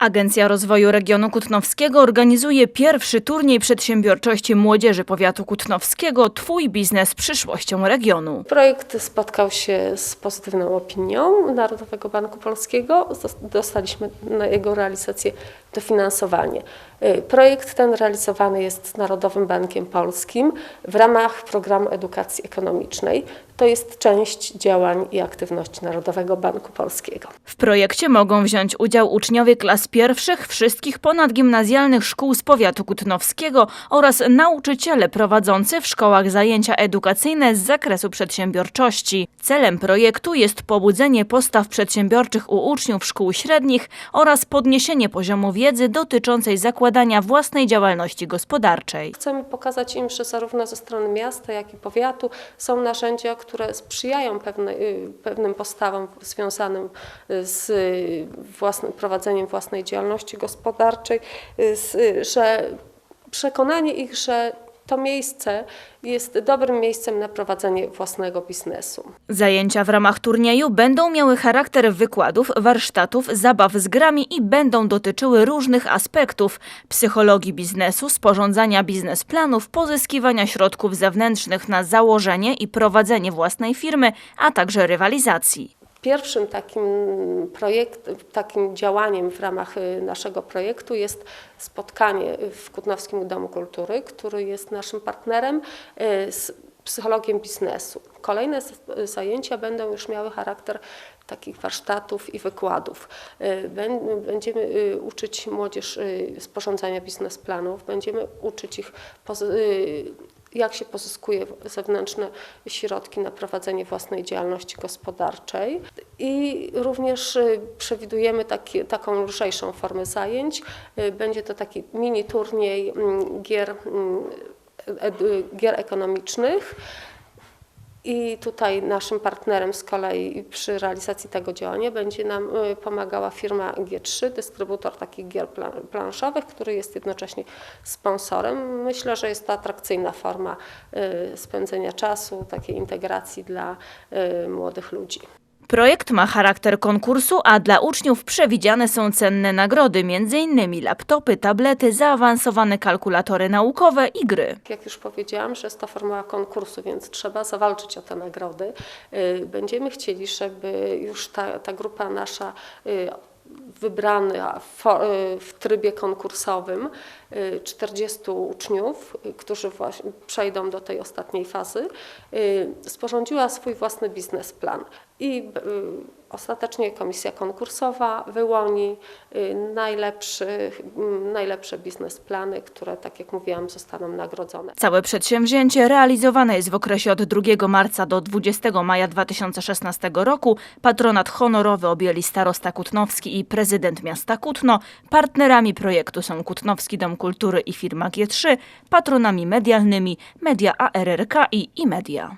Agencja Rozwoju Regionu Kutnowskiego organizuje pierwszy turniej przedsiębiorczości młodzieży powiatu kutnowskiego Twój biznes przyszłością regionu. Projekt spotkał się z pozytywną opinią Narodowego Banku Polskiego. Dostaliśmy na jego realizację dofinansowanie. Y, Projekt ten realizowany jest z Narodowym Bankiem Polskim w ramach programu edukacji ekonomicznej. To jest część działań i aktywności Narodowego Banku Polskiego. W projekcie mogą wziąć udział uczniowie klas pierwszych wszystkich ponadgimnazjalnych szkół z powiatu kutnowskiego oraz nauczyciele prowadzący w szkołach zajęcia edukacyjne z zakresu przedsiębiorczości. Celem projektu jest pobudzenie postaw przedsiębiorczych u uczniów szkół średnich oraz podniesienie poziomu wiedzy dotyczącej zakładania własnej działalności gospodarczej. Chcemy pokazać im, że zarówno ze strony miasta, jak i powiatu są narzędzia, które sprzyjają pewne, y, pewnym postawom związanym z własnym, prowadzeniem własnej działalności gospodarczej, y, y, że przekonanie ich, że to miejsce jest dobrym miejscem na prowadzenie własnego biznesu. Zajęcia w ramach turnieju będą miały charakter wykładów, warsztatów, zabaw z grami i będą dotyczyły różnych aspektów psychologii biznesu, sporządzania biznesplanów, pozyskiwania środków zewnętrznych na założenie i prowadzenie własnej firmy, a także rywalizacji. Pierwszym takim, projekt, takim działaniem w ramach y, naszego projektu jest spotkanie w Kutnowskim Domu Kultury, który jest naszym partnerem y, z psychologiem biznesu. Kolejne z- zajęcia będą już miały charakter takich warsztatów i wykładów. Y, bę- Będziemy y, uczyć młodzież y, sporządzania biznesplanów, będziemy uczyć ich y, jak się pozyskuje zewnętrzne środki na prowadzenie własnej działalności gospodarczej. I również y, przewidujemy taki, taką lżejszą formę zajęć. Y, Będzie to taki mini turniej mm, gier, mm, edu- gier ekonomicznych. I tutaj naszym partnerem z kolei przy realizacji tego działania będzie nam y, pomagała firma G3, dystrybutor takich gier pla- planszowych, który jest jednocześnie sponsorem. Myślę, że jest to atrakcyjna forma y, spędzenia czasu, takiej integracji dla y, młodych ludzi. Projekt ma charakter konkursu, a dla uczniów przewidziane są cenne nagrody, m.in. laptopy, tablety, zaawansowane kalkulatory naukowe i gry. Jak już powiedziałam, że jest to formuła konkursu, więc trzeba zawalczyć o te nagrody. Y, Będziemy chcieli, żeby już ta, ta grupa nasza y, wybrana y, w trybie konkursowym, y, 40 uczniów, y, którzy przejdą do tej ostatniej fazy, y, sporządziła swój własny biznesplan. I y, ostatecznie komisja konkursowa wyłoni y, najlepszy, y, najlepsze biznesplany, które, tak jak mówiłam, zostaną nagrodzone. Całe przedsięwzięcie realizowane jest w okresie od 2 marca do 20 maja 2016 roku. Patronat honorowy objęli starosta Kutnowski i prezydent miasta Kutno. Partnerami projektu są Kutnowski Dom Kultury i firma G3, patronami medialnymi Media ARRK i iMedia.